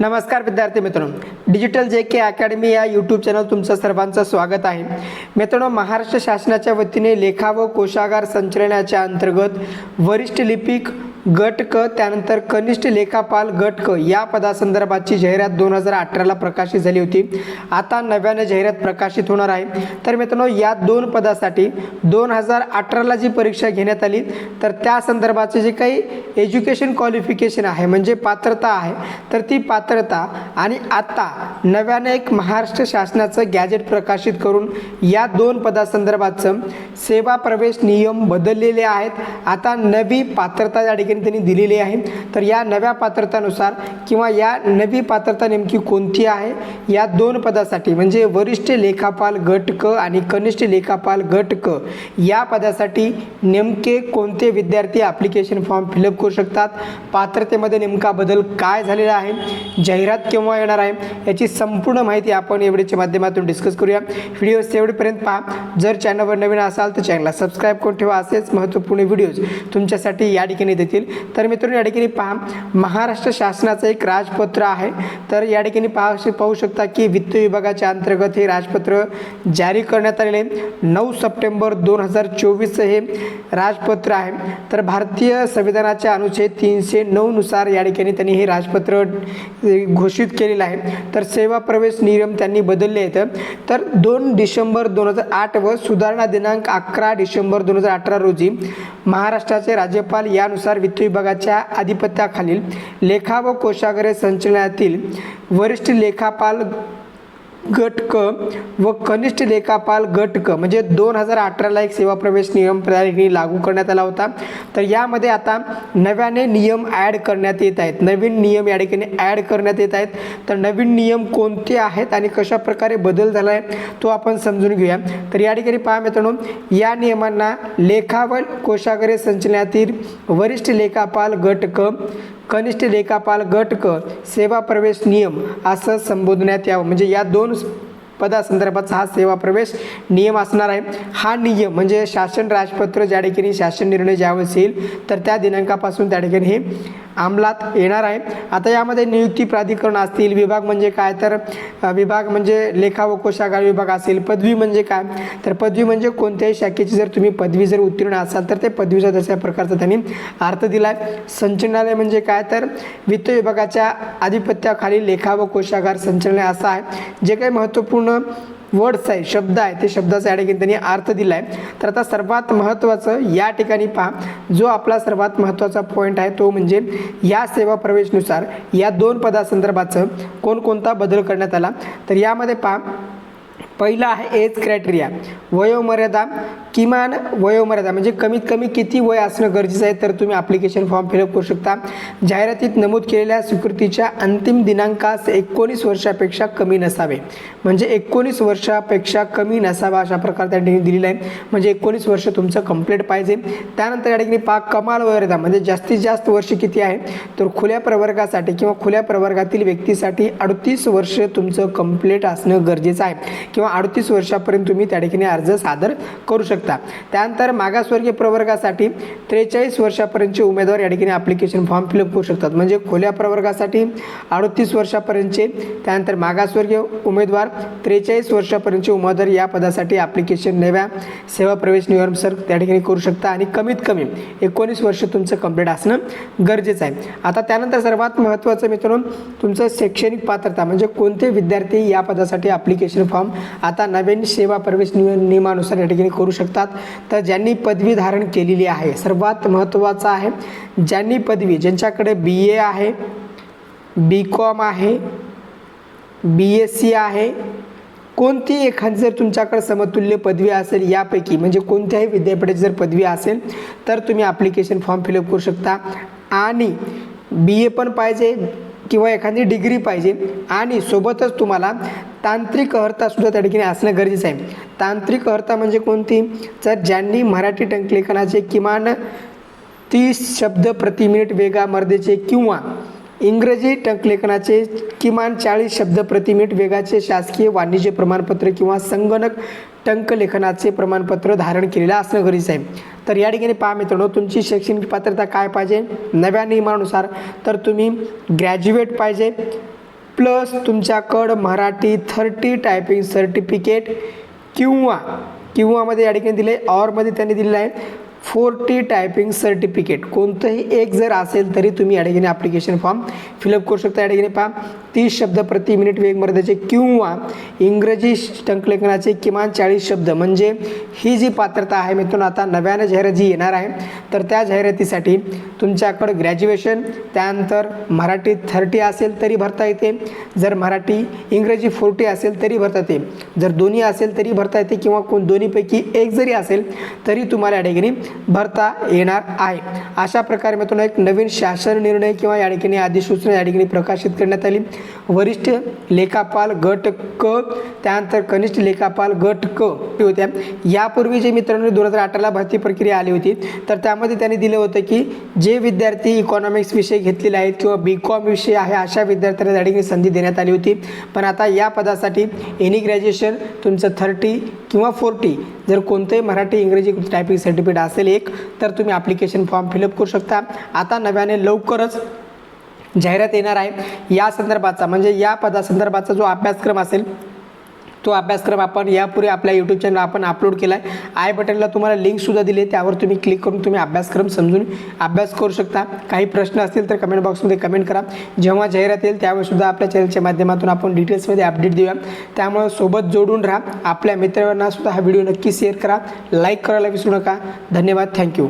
नमस्कार विद्यार्थी मित्रांनो. डिजिटल जे के अकॅडमी या यूट्यूब चॅनल तुमचं सर्वांचं स्वागत आहे. मित्रांनो महाराष्ट्र शासनाच्या वतीने लेखा व कोशागार संचलनाच्या अंतर्गत वरिष्ठ लिपिक गट क त्यानंतर कनिष्ठ लेखापाल गट क या पदासंदर्भाची जाहिरात दोन हजार अठराला प्रकाशित झाली होती. आता नव्याने जाहिरात प्रकाशित होणार आहे. तर मित्रांनो या दोन पदासाठी दोन हजार अठराला जी परीक्षा घेण्यात आली तर त्या संदर्भाचे जे काही एज्युकेशन क्वालिफिकेशन आहे म्हणजे पात्रता आहे तर ती पात्रता आणि आता नव्याने एक महाराष्ट्र शासनाचं गॅजेट प्रकाशित करून या दोन पदासंदर्भाचं सेवा प्रवेश नियम बदललेले आहेत. आता नवी पात्रता या ठिकाणी त्यांनी दिलेली आहे तर या नव्या पात्रतानुसार किंवा या नवी पात्रता नेमकी कोणती आहे? या दोन पदासाठी म्हणजे वरिष्ठ लेखापाल गट क आणि कनिष्ठ लेखापाल गट क या पदासाठी नेमके कोणते विद्यार्थी ॲप्लिकेशन फॉर्म फिलअप करू शकतात? पात्रतेमध्ये नेमका बदल काय झालेला आहे? जाहिरात केव्हा येणार आहे? याची संपूर्ण माहिती आपण एवढीच्या माध्यमातून डिस्कस करूया. व्हिडिओ शेवटपर्यंत पहा. जर चॅनलवर नवीन असाल तर चॅनलला सबस्क्राईब करून ठेवा. असेच महत्त्वपूर्ण व्हिडिओज तुमच्यासाठी या ठिकाणी देतील. तर मित्रांनो या ठिकाणी पहा महाराष्ट्र शासनाचं एक राजपत्र आहे. तर या ठिकाणी पाहू पाहू शकता की वित्त विभागाच्या अंतर्गत हे राजपत्र जारी करण्यात आलेले नऊ सप्टेंबर दोन हजार चोवीसचं हे राजपत्र आहे. तर भारतीय संविधानाच्या अनुच्छेद तीनशे नऊनुसार या ठिकाणी त्यांनी हे राजपत्र घोषित केलेलं आहे. तर सेवा प्रवेश नियम त्यांनी बदलले आहेत. तर दोन डिसेंबर दोन हजार आठ व सुधारणा दिनांक अकरा डिसेंबर दोन हजार अठरा रोजी महाराष्ट्राचे राज्यपाल यानुसार वित्त विभागाच्या आधिपत्याखालील लेखा व कोशागारे संचलनातील वरिष्ठ लेखापाल गट क व कनिष्ठ लेखापाल गट क म्हणजे दोन हजार अठराला एक सेवा प्रवेश नियम प्रणाली लागू करण्यात आला होता. तर यामध्ये आता नव्याने नियम ॲड करण्यात येत आहेत. नवीन नियम या ठिकाणी ॲड करण्यात येत आहेत. तर नवीन नियम कोणते आहेत आणि कशा प्रकारे बदल झाला आहे तो आपण समजून घेऊया. तर या ठिकाणी पहा मित्रांनो या नियमांना लेखा व संचलनातील वरिष्ठ लेखापाल गट क कनिष्ठ लेखापाल गट क सेवा प्रवेश नियम असं संबोधण्यात यावं. म्हणजे या दोन पदासंदर्भाचा हा सेवा प्रवेश नियम असणार आहे. हा नियम म्हणजे शासन राजपत्र ज्या ठिकाणी शासन निर्णय ज्यावेळेस येईल तर त्या दिनांकापासून त्या ठिकाणी हे अंमलात येणार आहे. आता यामध्ये नियुक्ती प्राधिकरण असतील विभाग म्हणजे काय? तर विभाग म्हणजे लेखा व कोशागार विभाग असेल. पदवी म्हणजे काय? तर पदवी म्हणजे कोणत्याही शाखेची जर तुम्ही पदवी जर उत्तीर्ण असाल तर ते पदवीचा तशा प्रकारचा त्यांनी अर्थ दिला आहे संचालनालय म्हणजे काय? तर वित्त विभागाच्या आधिपत्याखाली लेखा व कोशागार संचालनालय असं आहे. जे काही महत्त्वपूर्ण वर्ड्स आहे शब्द आहे ते शब्दाचा या ठिकाणी त्यांनी अर्थ दिला आहे तर आता सर्वात महत्त्वाचं या ठिकाणी पहा. जो आपला सर्वात महत्त्वाचा पॉईंट आहे तो म्हणजे या सेवा प्रवेशनुसार या दोन पदासंदर्भाचं कोणकोणता बदल करण्यात आला. तर यामध्ये पहा. पहिला आहे एज क्रायटेरिया वयोमर्यादा किमान वयोमर्यादा म्हणजे कमीत कमी किती वय असणं गरजेचं आहे तर तुम्ही ॲप्लिकेशन फॉर्म फिलअप करू शकता. जाहिरातीत नमूद केलेल्या स्वीकृतीच्या अंतिम दिनांकास एकोणीस वर्षापेक्षा कमी नसावे. म्हणजे एकोणीस वर्षापेक्षा कमी नसावा अशा प्रकारे त्या ठिकाणी दिलेलं आहे. म्हणजे एकोणीस वर्ष तुमचं कंप्लीट पाहिजे. त्यानंतर या ठिकाणी पाक कमाल वयोमर्यादा म्हणजे जास्तीत जास्त वर्ष किती आहे? तर खुल्या प्रवर्गासाठी किंवा खुल्या प्रवर्गातील व्यक्तीसाठी अडतीस वर्ष तुमचं कंप्लीट असणं गरजेचं आहे. किंवा अडतीस वर्षापर्यंत तुम्ही त्या ठिकाणी अर्ज सादर करू शकता. त्यानंतर मागासवर्गीय प्रवर्गासाठी त्रेचाळीस वर्षापर्यंतचे उमेदवार या ठिकाणी ॲप्लिकेशन फॉर्म फिलअप करू शकतात. म्हणजे खोल्या प्रवर्गासाठी अडतीस वर्षापर्यंतचे त्यानंतर मागासवर्गीय उमेदवार त्रेचाळीस वर्षापर्यंतचे उमेदवार या पदासाठी ॲप्लिकेशन नव्या सेवा प्रवेश नियमानुसार त्या ठिकाणी करू शकता. आणि कमीत कमी एकोणीस वर्ष तुमचं कंप्लीट असणं गरजेचं आहे. आता त्यानंतर सर्वात महत्त्वाचं मित्रांनो तुमचं शैक्षणिक पात्रता म्हणजे कोणते विद्यार्थी या पदासाठी ॲप्लिकेशन फॉर्म आता नवीन सेवा प्रवेश नियमानुसार या ठिकाणी करू शकतात. तर ज्यांनी पदवी धारण केलेली आहे सर्वात महत्त्वाचं आहे ज्यांनी पदवी ज्यांच्याकडे बी ए आहे बी कॉम आहे बी एस सी आहे कोणती एखादी जर तुमच्याकडे समतुल्य पदवी असेल यापैकी म्हणजे कोणत्याही विद्यापीठाची जर पदवी असेल तर तुम्ही ॲप्लिकेशन फॉर्म फिलअप करू शकता. आणि बी ए पण पाहिजे किंवा एखादी डिग्री पाहिजे. आणि सोबतच तुम्हाला तांत्रिक अर्हतासुद्धा त्या ठिकाणी असणं गरजेचं आहे. तांत्रिक अर्थ म्हणजे कोणती? तर ज्यांनी मराठी टंकलेखनाचे किमान तीस शब्द प्रति मिनिट वेगामर्देचे किंवा इंग्रजी टंकलेखनाचे किमान चाळीस शब्द प्रति मिनिट वेगाचे शासकीय वाणिज्य प्रमाणपत्र किंवा संगणक टंकलेखनाचे प्रमाणपत्र धारण केलेलं असणं गरजेचं आहे. तर या ठिकाणी पहा मित्रांनो तुमची शैक्षणिक पात्रता काय पाहिजे? नव्या नियमानुसार. तर तुम्ही ग्रॅज्युएट पाहिजे. प्लस तुमच्याकडं मराठी थर्टी टायपिंग सर्टिफिकेट किंवा किंवामध्ये या ठिकाणी दिले ऑरमध्ये त्यांनी दिलेलं आहे फोर्टी टायपिंग सर्टिफिकेट कोणतंही एक जर असेल तरी तुम्ही या ठिकाणी ॲप्लिकेशन फॉर्म फिलअप करू शकता. या ठिकाणी पहा तीस शब्द प्रति मिनिट वेगमर्यादेचे किंवा इंग्रजी टंकलेखनाचे किमान चाळीस शब्द. म्हणजे ही जी पात्रता आहे मित्रांनो आता नव्यानं जाहिरात जी येणार आहे. तर त्या जाहिरातीसाठी तुमच्याकडं ग्रॅज्युएशन त्यानंतर मराठी थर्टी असेल तरी भरता येते. जर मराठी इंग्रजी फोर्टी असेल तरी भरता येते. जर दोन्ही असेल तरी भरता येते किंवा कोण दोन्हीपैकी एक जरी असेल तरी तुम्हाला या ठिकाणी भरता येणार आहे. अशा प्रकारे मित्रांनो एक नवीन शासन निर्णय किंवा या ठिकाणी अधिसूचना या ठिकाणी प्रकाशित करण्यात आली. वरिष्ठ लेखापाल गट क त्यानंतर कनिष्ठ लेखापाल गट क होत्या यापूर्वी जे मित्रांनो दोन हजार अठराला भरती प्रक्रिया आली होती तर त्यामध्ये त्यांनी दिलं होतं की जे विद्यार्थी इकॉनॉमिक्स विषय घेतलेले आहेत किंवा बी कॉम विषय आहे अशा विद्यार्थ्यांना त्या ठिकाणी संधी देण्यात आली होती. पण आता या पदासाठी एनी ग्रॅज्युएशन तुमचं थर्टी किंवा फोर्टी जर कोणतंही मराठी इंग्रजी टायपिंग सर्टिफिकेट असेल एक तर तुम्ही ॲप्लिकेशन फॉर्म फिलअप करू शकता. आता नव्याने लवकरच जाहिरात येणार आहे. या संदर्भाचा म्हणजे या पदासंदर्भाचा जो अभ्यासक्रम असेल तो अभ्यासक्रम आपण यापूर्वी आपल्या यूट्यूब चॅनल आपण अपलोड केला आहे आय बटनला तुम्हाला लिंकसुद्धा दिली आहे. त्यावर तुम्ही क्लिक करून तुम्ही अभ्यासक्रम समजून अभ्यास करू शकता. काही प्रश्न असतील तर कमेंट बॉक्समध्ये कमेंट करा. जेव्हा जाहिरात येईल त्यावेळीसुद्धा आपल्या चॅनलच्या माध्यमातून आपण डिटेल्समध्ये अपडेट देऊया. त्यामुळे सोबत जोडून राहा. आपल्या मित्रांनासुद्धा हा व्हिडिओ नक्की शेअर करा. लाईक करायला विसरू नका. धन्यवाद. थँक्यू